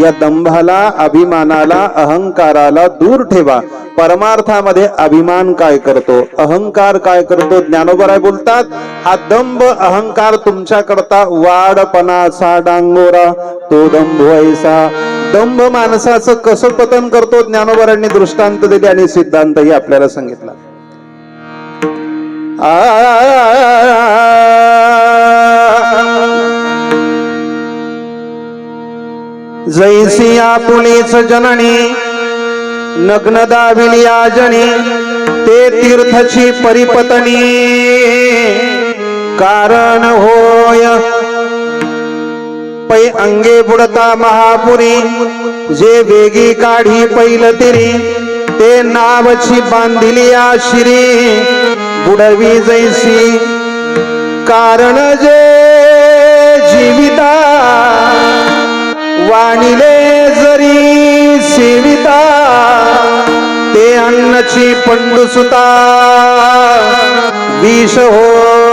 या दंभाला अभिमानाला अहंकाराला दूर ठेवा. परमार्थामध्ये अभिमान काय करतो? अहंकार काय करतो? ज्ञानोबराय बोलतात हा दंभ अहंकार तुमच्याकरता वाडपणाचा डांगोरा. तो दंभ ऐसा दंभ माणसाचं कसं पतन करतो? ज्ञानोबरांनी दृष्टांत दिले आणि सिद्धांतही आपल्याला सांगितला. आ जैसी आपुलीच जननी नग्न दाविली आजनी ते तीर्थची परिपतनी. कारण होय पै अंगे बुडता महापुरी जे वेगी काढी पैल तिरी ते नावची बांधिली आशिरी. बुडवी जैसी कारण जे जीविता वाणिले जरी सेविता ते अन्नची पंडुसुता विष हो